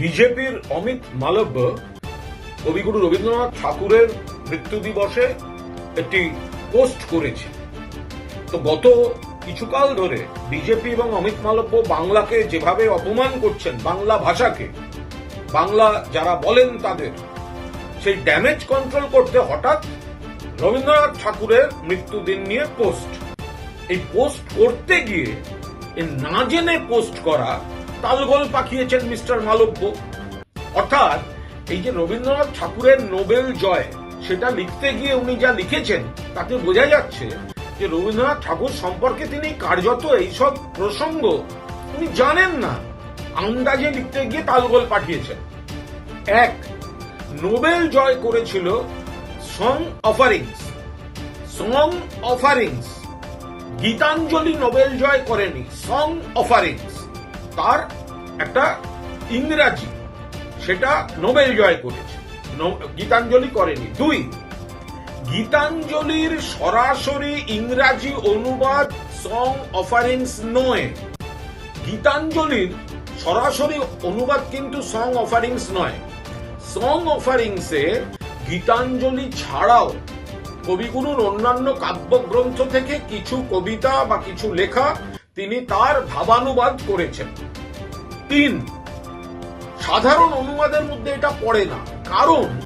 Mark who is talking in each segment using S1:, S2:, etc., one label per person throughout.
S1: বিজেপির অমিত মালব্য, কবিগুরু রবীন্দ্রনাথ ঠাকুরের মৃত্যু দিবসে একটি পোস্ট করেছে। তো গত কিছুকাল ধরে বিজেপি এবং অমিত মালব্য বাংলাকে যেভাবে অপমান করছেন, বাংলা ভাষাকে, বাংলা যারা বলেন তাদের, সেই ড্যামেজ কন্ট্রোল করতে হঠাৎ রবীন্দ্রনাথ ঠাকুরের মৃত্যুদিন নিয়ে পোস্ট এই পোস্ট করতে গিয়ে না জেনে পোস্ট করা তালগোল পাঠিয়েছেন মিস্টার মালব্য। অর্থাৎ এই যে রবীন্দ্রনাথ ঠাকুরের নোবেল জয়, সেটা লিখতে গিয়ে উনি যা লিখেছেন, তাতে বোঝা যাচ্ছে যে রবীন্দ্রনাথ ঠাকুর সম্পর্কে তিনি কার্যত এইসব প্রসঙ্গ উনি জানেন না। আন্দাজে লিখতে গিয়ে তালগোল পাঠিয়েছেন। এক, নোবেল জয় করেছিল song offerings. Song offerings. Gitanjali Nobel জয় করেনি, সং অফারিংস। তার একটা ইংরাজি, সেটা নোবেল জয় করেছে গীতাঞ্জলি করেনি। দুই, গীতাঞ্জলির সরাসরি ইংরাজি অনুবাদ সং অফারিংস নয়। গীতাঞ্জলির সরাসরি অনুবাদ কিন্তু সং অফারিংস নয়। সং অফারিংসে গীতাঞ্জলি ছাড়াও কবিগুরুর অন্যান্য কাব্যগ্রন্থ থেকে কিছু কবিতা বা কিছু লেখা তিনি তার ভাবানুবাদ করেছেন। তিন, সাধারণ অনুবাদের মধ্যে এটা পড়ে না। কারণ,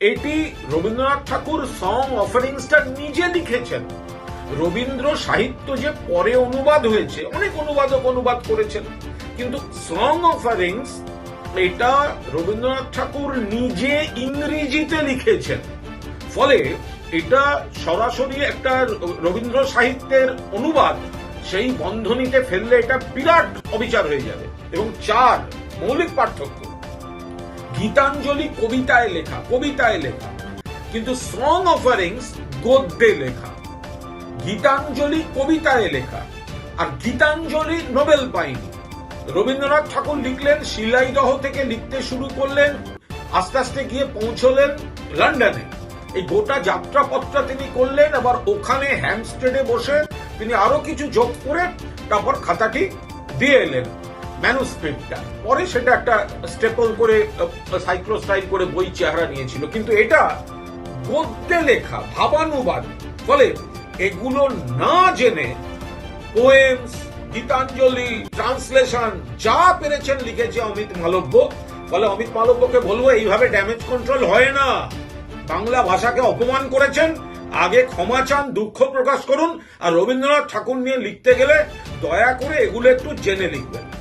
S1: এটি রবীন্দ্রনাথ ঠাকুর সং অফারিংসটা নিজে লিখেছেন। রবীন্দ্র সাহিত্য যে পরে অনুবাদ হয়েছে, অনেক অনুবাদক অনুবাদ করেছেন। কিন্তু সং অফারিংস এটা রবীন্দ্রনাথ ঠাকুর নিজে ইংরেজিতে লিখেছেন। ফলে এটা সরাসরি একটা রবীন্দ্র সাহিত্যের অনুবাদ সেই বন্ধনীতে ফেললে এটা বিরাট অবিচার হয়ে যাবে। এবং চার, মৌলিক পার্থক্য। গীতাঞ্জলি কবিতায় লেখা কবিতায় লেখা। কিন্তু সং অফারিংস গদ্যে লেখা। গীতাঞ্জলি কবিতায় লেখা। আর গীতাঞ্জলি নোবেল পায়নি। রবীন্দ্রনাথ ঠাকুর লিখলেন, শিলাইদহ থেকে লিখতে শুরু করলেন, আস্তে আস্তে গিয়ে পৌঁছলেন লন্ডনে। এই গোটা যাত্রাপথটা তিনি করলেন, আবার ওখানে হ্যামস্টেডে বসে তিনি আরও কিছু যোগ করে তারপর খাতাটি দিয়ে এলেন ম্যানুস্ক্রিপ্টটা পরে সেটা একটা স্টেপল করে সাইক্লোস্টাইল করে বই চেহারা নিয়েছিল। কিন্তু এটা গদ্যে লেখা, ভাবানুবাদ। ফলে এগুলো না জেনে পোয়েমস গীতাঞ্জলি ট্রান্সলেশন যা পেরেছেন লিখেছে অমিত মালব্য। ফলে অমিত মালব্যকে বলব, এইভাবে ড্যামেজ কন্ট্রোল হয় না। বাংলা ভাষাকে অপমান করেছেন। আগে ক্ষমা চান, দুঃখ প্রকাশ করুন, আর রবীন্দ্রনাথ ঠাকুর নিয়ে লিখতে গেলে দয়া করে এগুলো একটু জেনে লিখবেন।